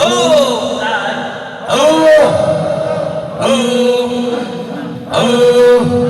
বসে গান কহলায়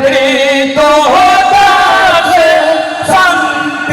Cristo